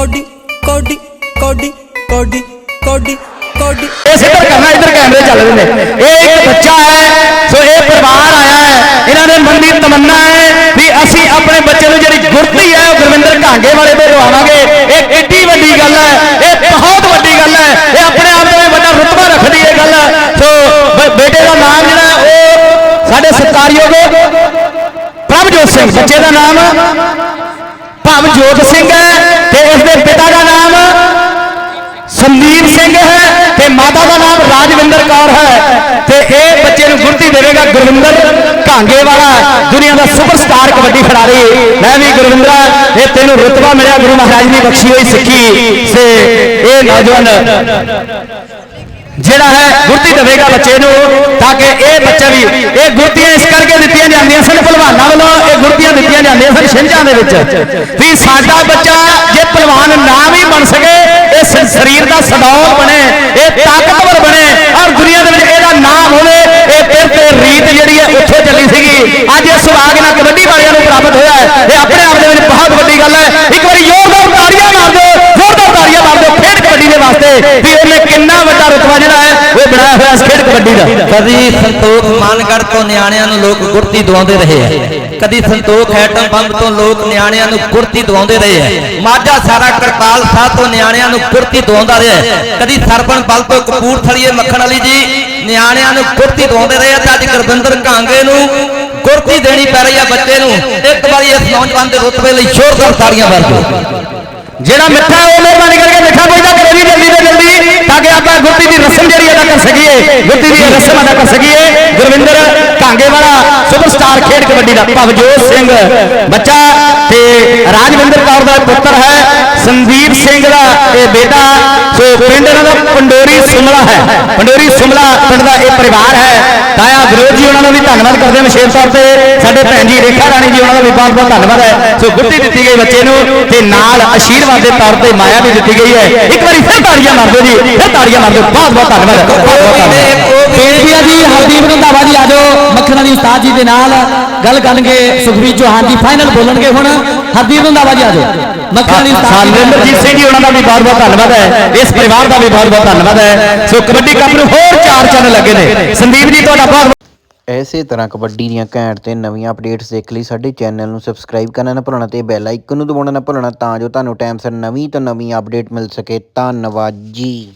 Cody ਕੋਡੀ ਕੋਡੀ ਕੋਡੀ ਕੋਡੀ ਕੋਡੀ। ਇਸ ਇੱਧਰ ਕਰਨਾ ਇੱਧਰ ਕੈਮਰੇ ਚੱਲ ਰਹੇ ਨੇ ਇਹ ਇੱਕ ਬੱਚਾ ਹੈ ਸੋ ਇਹ ਪਰਿਵਾਰ ਆਇਆ ਹੈ। ਇਹਨਾਂ ਦੇ ਮਨ ਦੀ ਤਮੰਨਾ ਹੈ ਵੀ ਅਸੀਂ ਆਪਣੇ ਬੱਚੇ ਨੂੰ ਜਿਹੜੀ ਗੁਰਤੀ ਹੈ ਉਹ ਗੁਰਵਿੰਦਰ ਘਾਂਗੇ ਵਾਲੇ ਤੋਂ ਲਵਾਵਾਂਗੇ। ਇਹ ਕਿੱਡੀ ਵੱਡੀ ਗੱਲ ਹੈ ਇਹ ਬਹੁਤ ਵੱਡੀ ਗੱਲ ਹੈ। ਇਹ ਆਪਣੇ ਆਪ ਦੇ ਵੱਡਾ ਰੁਤਬਾ ਰੱਖਦੀ ਹੈ ਗੱਲ। ਸੋ ਬੇਟੇ ਦਾ ਨਾਮ ਜਿਹੜਾ ਉਹ ਸਾਡੇ ਸਤਿਕਾਰਯੋਗ ਪ੍ਰਭਜੋਤ ਸਿੰਘ ਬੱਚੇ ਦਾ ਨਾਮ ਤੇ ਮਾਤਾ ਦਾ ਨਾਮ ਰਾਜਵਿੰਦਰ ਕੌਰ ਹੈ ਤੇ ਇਹ ਬੱਚੇ ਨੂੰ ਗੁਰਤੀ ਦੇਵੇਗਾ ਗੁਰਵਿੰਦਰ ਘਾਂਗੇ ਵਾਲਾ, ਦੁਨੀਆ ਦਾ ਸੁਪਰਸਟਾਰ ਕਬੱਡੀ ਖਿਡਾਰੀ। ਮੈਂ ਵੀ ਗੁਰਵਿੰਦਰਾ ਇਹ ਤੈਨੂੰ ਰਤਬਾ ਮਿਲਿਆ, ਗੁਰੂ ਮਹਾਰਾਜ ਦੀ ਬਖਸ਼ੀ ਹੋਈ ਸਿੱਖੀ ਸੇ ਇਹ ਨੌਜਵਾਨ ਜਿਹੜਾ ਹੈ ਗੁਰਤੀ ਦੇਵੇਗਾ ਬੱਚੇ ਨੂੰ ਤਾਂ ਕਿ ਇਹ ਬੱਚਾ ਵੀ, ਇਹ ਗੁਰਤੀਆਂ ਇਸ ਕਰਕੇ ਦਿੱਤੀਆਂ ਜਾਂਦੀਆਂ ਸਨ, ਭਲਵਾਨਾਂ ਵੱਲੋਂ ਇਹ ਗੁਰਤੀਆਂ ਦਿੱਤੀਆਂ ਜਾਂਦੀਆਂ ਸਨ ਛਿੰਝਾਂ ਦੇ ਵਿੱਚ ਵੀ ਸਾਡਾ ਬੱਚਾ ਜੇ ਭਲਵਾਨ ਨਾ ਵੀ ਬਣ ਸਕੇ ਇਹ ਸਰੀਰ ਦਾ ਸਦੌਲ ਬਣੇ। ਇਹ ਤਾਕਤਵਰ ਬਣੇ ਔਰ ਦੁਨੀਆ ਦੇ ਵਿੱਚ ਇਹਦਾ ਨਾਮ ਹੋਵੇ, ਇਹ ਫਿਰ ਤੇ ਰੀਤ ਜਿਹੜੀ ਹੈ ਉੱਥੇ ਚੱਲੀ ਸੀਗੀ। ਅੱਜ ਇਹ ਸੁਭਾਗ ਨਾਲ ਕਬੱਡੀ ਵਾਲਿਆਂ ਨੂੰ ਪ੍ਰਾਪਤ ਹੋਇਆ ਹੈ। ਇਹ ਆਪਣੇ ਆਪ ਦੇ ਵਿੱਚ ਬਹੁਤ ਵੱਡੀ ਗੱਲ ਹੈ। ਇੱਕ ਵਾਰੀ ਜ਼ੋਰਦਾਰ ਤਾੜੀਆਂ ਮਾਰ ਦਿਓ ਜ਼ੋਰਦਾਰ ਤਾੜੀਆਂ ਮਾਰ ਦਿਓ, ਖੇਡ ਕਬੱਡੀ ਦੇ ਵਾਸਤੇ। ਵੀ ਇਹਨੇ ਕਿੰਨਾ ਵੱਡਾ ਰੁਤਬਾ ਜਿਹੜਾ ਹੈ ਇਸ ਖੇਡ ਕਬੱਡੀ ਦਾ। ਕਦੀ ਸੰਤੋਖ ਮਾਨਗੜ ਤੋਂ ਨਿਆਣਿਆਂ ਨੂੰ ਲੋਕ ਗੁਰਤੀ ਦਵਾਉਂਦੇ ਰਹੇ ਹੈ ਕਦੀ ਸੰਤੋਖ ਐਟਮ ਬੰਬ ਤੋਂ ਲੋਕ ਨਿਆਣਿਆਂ ਨੂੰ ਗੁਰਤੀ ਦਵਾਉਂਦੇ ਰਹੇ ਹੈ ਮਾਝਾ ਸਾਰਾ ਕਰਪਾਲ ਸਾਹਿਬ ਤੋਂ ਨਿਆਣਿਆਂ ਨੂੰ ਗੁਰਤੀ ਦਵਾਉਂਦਾ ਰਿਹਾ। ਕਦੀ ਸਰਪਣ ਬਲ ਤੋਂ ਕਪੂਰਥਲੀਏ ਮੱਖਣ ਵਾਲੀ ਜੀ ਨਿਆਣਿਆਂ ਨੂੰ ਗੁਰਤੀ ਦਵਾਉਂਦੇ ਰਹੇ ਆ ਤੇ ਅੱਜ ਗੁਰਵਿੰਦਰ ਕਾਂਗੇ ਨੂੰ ਗੁਰਤੀ ਦੇਣੀ ਪੈ ਰਹੀ ਆ ਬੱਚੇ ਨੂੰ। ਇੱਕ ਵਾਰੀ ਇਸ ਨੌਜਵਾਨ ਦੇ ਰੁਤਬੇ ਲਈ ਜ਼ੋਰਦਾਰ ਤਾੜੀਆਂ ਮਾਰ ਦਿਓ। ਜਿਹੜਾ ਮਿੱਠਾ ਉਹ ਮਿਹਰਬਾਨੀ ਕਰਕੇ ਮਿੱਠਾ ਪੁੱਜਦਾ ਕਰੋ ਜੀ ਜਲਦੀ ਤੋਂ ਜਲਦੀ ਤਾਂ ਕਿ ਆਪਾਂ ਗੁਰਤੀ ਦੀ ਰਸਮ ਜਿਹੜੀ ਅਦਾ ਕਰ ਸਕੀਏ ਗੁਰਤੀ ਦੀ ਰਸਮ ਅਦਾ ਕਰ ਸਕੀਏ। ਗੁਰਵਿੰਦਰ ਕਾਂਗੇ ਵਾਲਾ ਸੁਪਰਸਟਾਰ ਖੇਡ ਕਬੱਡੀ ਦਾ ਭਵਜੋਤ ਸਿੰਘ ਬੱਚਾ ਤੇ ਰਾਜਵਿੰਦਰ ਕੌਰ ਦਾ ਪੁੱਤਰ ਹੈ, ਸੰਦੀਪ ਸਿੰਘ ਦਾ ਇਹ ਬੇਟਾ। ਸੋ ਪਿੰਡ ਇਹਨਾਂ ਦਾ ਪੰਡੋਰੀ ਸੁਮਲਾ ਹੈ। ਪੰਡੋਰੀ ਸੁਮਲਾ ਪਿੰਡ ਦਾ ਇਹ ਪਰਿਵਾਰ ਹੈ। ਤਾਇਆ ਵਿਰੋਧ ਜੀ ਉਹਨਾਂ ਦਾ ਵੀ ਧੰਨਵਾਦ ਕਰਦੇ ਹਾਂ ਵਿਸ਼ੇਸ਼ ਤੌਰ ਤੇ। ਸਾਡੇ ਭੈਣ ਜੀ ਰੇਖਾ ਰਾਣੀ ਜੀ ਉਹਨਾਂ ਦਾ ਵੀ ਬਹੁਤ ਬਹੁਤ ਧੰਨਵਾਦ ਹੈ। ਸੋ ਗੁਰਤੀ ਦਿੱਤੀ ਗਈ ਬੱਚੇ ਨੂੰ ਤੇ ਨਾਲ ਆਸ਼ੀਰਵਾਦ ਦੇ ਤੌਰ ਤੇ ਮਾਇਆ ਵੀ ਦਿੱਤੀ ਗਈ ਹੈ। ਇੱਕ ਵਾਰੀ ਫਿਰ ਤਾੜੀਆਂ ਮਾਰ ਦਿਓ ਜੀ, ਫਿਰ ਤਾੜੀਆਂ ਮਾਰ ਦਿਓ। ਬਹੁਤ ਬਹੁਤ ਧੰਨਵਾਦ ਬਹੁਤ ਬਹੁਤ ਧੰਨਵਾਦ ਬੇਨਤੀ ਜੀ, ਹਰਦੀਪ ਰੰਧਾਵਾ ਜੀ ਆਜੋ ਮੱਖਣ ਵਾਲੀ ਉਸਤਾਦ ਜੀ ਦੇ ਨਾਲ ਗੱਲ ਕਰਨਗੇ। ਸੁਖਬੀਰ ਚੌਹਾਨ ਜੀ ਫਾਈਨਲ ਬੋਲਣਗੇ ਹੁਣ। ਹਰਦੀਪ ਰੰਧਾਵਾ ਜੀ ਆਜੋ ਮੱਖਣ ਵਾਲੀ ਉਸਤਾਦ ਜੀ ਸਾਲਿੰਦਰਜੀਤ ਸਿੰਘ ਜੀ ਉਹਨਾਂ ਦਾ ਵੀ ਬਹੁਤ ਬਹੁਤ ਧੰਨਵਾਦ ਹੈ। ਇਸ ਪਰਿਵਾਰ ਦਾ ਵੀ ਬਹੁਤ ਬਹੁਤ ਧੰਨਵਾਦ ਹੈ। ਸੋ ਕਬੱਡੀ ਕੱਪ ਨੂੰ ਹੋਰ ਚਾਰ ਚੰਨ ਲੱਗੇ ਨੇ। ਸੰਦੀਪ ਜੀ ਤੁਹਾਡਾ ਬਹੁਤ ਐਸੇ ਤਰ੍ਹਾਂ ਕਬੱਡੀ ਦੀਆਂ ਘੈਂਟ ਤੇ ਨਵੀਆਂ ਅਪਡੇਟਸ ਦੇਖ ਲਈ ਸਾਡੇ ਚੈਨਲ ਨੂੰ ਸਬਸਕ੍ਰਾਈਬ ਕਰਨਾ ਨਾ ਭੁੱਲਣਾ ਤੇ ਬੈਲ ਆਈਕਨ ਨੂੰ ਦਬਾਉਣਾ ਨਾ ਭੁੱਲਣਾ ਤਾਂ ਜੋ ਤੁਹਾਨੂੰ ਟਾਈਮ ਸਿਰ ਨਵੀਂ ਤੋਂ ਨਵੀਂ ਅਪਡੇਟ ਮਿਲ ਸਕੇ। ਧੰਨਵਾਦ ਜੀ।